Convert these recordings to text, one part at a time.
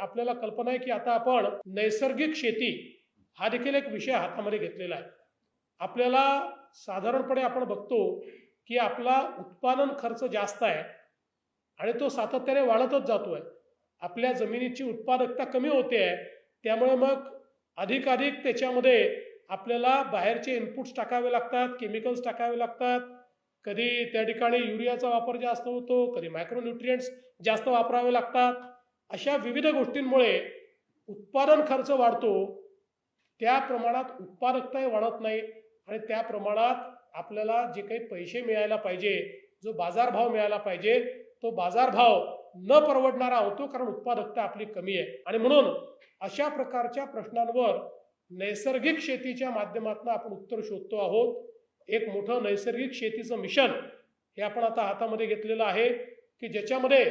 आपल्याला कल्पना आहे की आता आपण नैसर्गिक शेती हा देखील एक विषय हातामध्ये घेतलेला आहे. आपल्याला साधारणपणे आपण बघतो की आपला उत्पादन खर्च जास्त आहे आणि तो सातत्याने वाढतच जातो आहे आपल्या जमिनीची उत्पादकता कमी होते आहे त्यामुळे मग अधिकाधिक त्याच्यामध्ये आपल्याला बाहेरचे इनपुट्स टाकावे लागतात केमिकल्स टाकावे लागतात. कधी त्या ठिकाणी युरियाचा वापर जास्त होतो कधी मायक्रोन्युट्रियंट्स जास्त वापरावे लागतात. अशा विविध गोष्टींमुळे उत्पादन खर्च वाढतो. त्या प्रमाणात उत्पादकताही वाढत नाही आणि त्या प्रमाणात आपल्याला जे काही पैसे मिळायला पाहिजे जो बाजारभाव मिळायला पाहिजे तो बाजारभाव न परवडणारा होतो कारण उत्पादकता आपली कमी आहे. आणि म्हणून अशा प्रकारच्या प्रश्नांवर नैसर्गिक शेतीच्या माध्यमातून आपण उत्तर शोधतो आहोत. एक मोठं नैसर्गिक शेतीचं मिशन हे आपण आता हातामध्ये घेतलेलं आहे की ज्याच्यामध्ये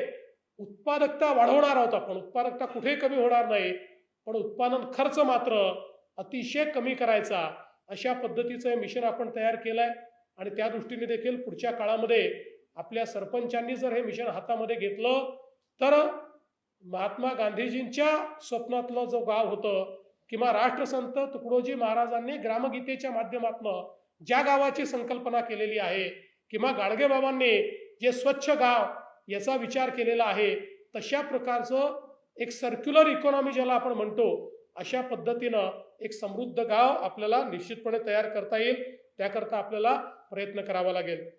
उत्पादकता वाढवणार आहोत आपण. उत्पादकता कुठेही कमी होणार नाही पण उत्पादन खर्च मात्र अतिशय कमी करायचा अशा पद्धतीचं हे मिशन आपण तयार केलं आहे आणि त्या दृष्टीने देखील पुढच्या काळामध्ये आपल्या सरपंचांनी जर हे मिशन हातामध्ये घेतलं तर महात्मा गांधीजींच्या स्वप्नातलं जो गाव होतं किंवा राष्ट्रसंत तुकडोजी महाराजांनी ग्रामगीतेच्या माध्यमातून ज्या गावाची संकल्पना केलेली आहे किंवा गाडगेबाबांनी जे स्वच्छ गाव याचा विचार केलेला आहे. तशा प्रकारचं एक सर्क्युलर इकॉनॉमी ज्याला आपण म्हणतो अशा पद्धतीनं एक समृद्ध गाव आपल्याला निश्चितपणे तयार करता येईल. त्याकरता आपल्याला प्रयत्न करावा लागेल.